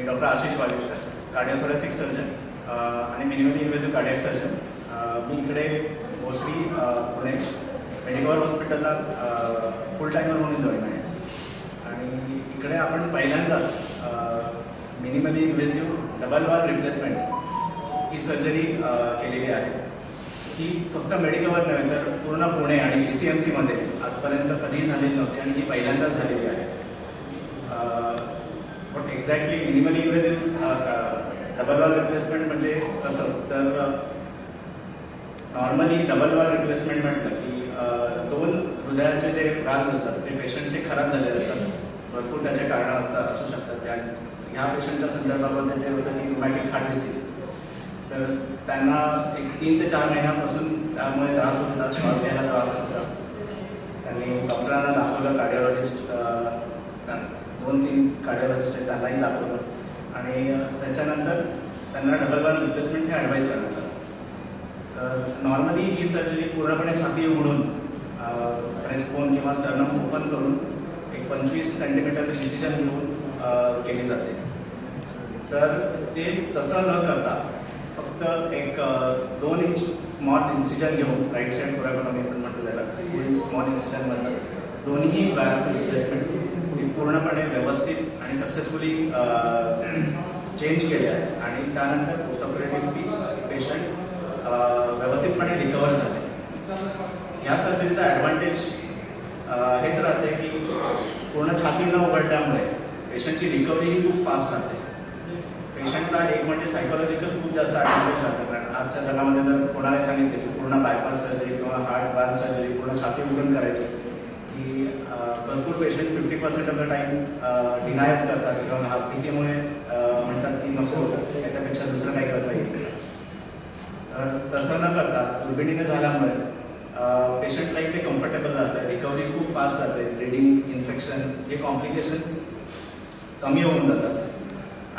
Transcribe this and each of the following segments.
मी doctor Ashish Waliskar cardiothoracic surgeon आणि minimally invasive cardiac surgeon मी इकडे मोस्टली पुणे मेडिकॉल हॉस्पिटलला फुल टायमर म्हणून जॉईन आहे. आणि इकडे आपण पहिल्यांदाच minimally invasive double valve replacement ही सर्जरी केलेली आहे. ही फक्त मेडिकलवर नव्हे तर पूर्ण पुणे आणि पी सी एम सीमध्ये आजपर्यंत कधीही झालेली नव्हती आणि ही पहिल्यांदाच झालेली आहे. पण exactly minimally invasive double valve replacement म्हणजे कसं तर नॉर्मली डबल वॉल रिप्लेसमेंट म्हटलं की uh, दोन हृदयाचे जे व्हाल्व असतात ते पेशंटचे खराब झालेले असतात. भरपूर त्याचे कारणं असतात असू शकतात. त्या ह्या पेशंटच्या संदर्भामध्ये ते होतं की रुमॅटिक हार्ट डिसीज तर त्यांना एक तीन ते चार महिन्यापासून त्यामुळे त्रास होतात होता श्वास घ्यायला त्रास होत होता. त्यांनी डॉक्टरांना दाखवलं कार्डिओलॉजिस्ट दोन तीन कार्डिओलॉजिस्ट आहेत त्यांनाही दाखवलं आणि त्याच्यानंतर त्यांना डबल वन रिप्लेसमेंट हे ॲडवाईस करण्यात आलं. तर नॉर्मली ही सर्जरी पूर्णपणे छाती उघडून रेस्पोन किंवा स्टर्नम ओपन करून एक पंचवीस सेंटीमीटर डिसिजन घेऊन केली जाते. तर ते तसं न करता फक्त एक दोन इंच स्मॉल इन्सिजन घेऊन राईट साईड थोड्या आपण म्हटलं त्याला स्मॉल इन्सिजनमधनंच दोन्ही बॅक रिप्लेसमेंट पूर्णपणे व्यवस्थित आणि सक्सेसफुली चेंज केले आहे. आणि त्यानंतर पोस्ट ऑपरेटिव्ह पेशंट व्यवस्थितपणे रिकवर झाले. ह्या सर्जरीचा ॲडव्हान्टेज हेच राहते की पूर्ण छाती न उघडल्यामुळे पेशंटची रिकव्हरी ही खूप फास्ट राहते. पेशंटला एक म्हणजे सायकोलॉजिकल खूप जास्त ॲडव्हान्टेज राहतं. कारण आजच्या जगामध्ये जर कोणाला सांगितलं की पूर्ण बायपास सर्जरी किंवा हार्ट बार सर्जरी पूर्ण छाती उघडून करायची की भरपूर patient fifty percent of the time डिनायच करतात किंवा घा भीतीमुळे म्हणतात की नको त्याच्यापेक्षा दुसरं काही करता येईल तर तसं न करता दुर्बिणीने झाल्यामुळे पेशंटलाही ते कम्फर्टेबल राहतं रिकव्हरी खूप फास्ट राहते ब्लिडिंग इन्फेक्शन हे कॉम्प्लिकेशन्स कमी होऊन जातात.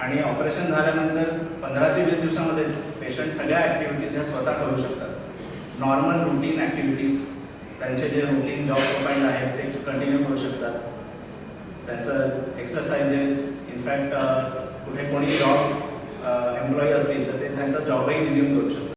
आणि ऑपरेशन झाल्यानंतर पंधरा ते वीस दिवसामध्येच पेशंट सगळ्या ॲक्टिव्हिटीज ह्या स्वतः करू शकतात. नॉर्मल रुटीन ॲक्टिव्हिटीज त्यांचे जे रुटीन जॉब प्रोफाईल आहेत ते कंटिन्यू करू शकतात. त्यांचं एक्सरसाइजेस इनफॅक्ट कुठे कोणी जॉब एम्प्लॉई असतील तर ते त्यांचा जॉबही रिझ्यूम करू शकतात.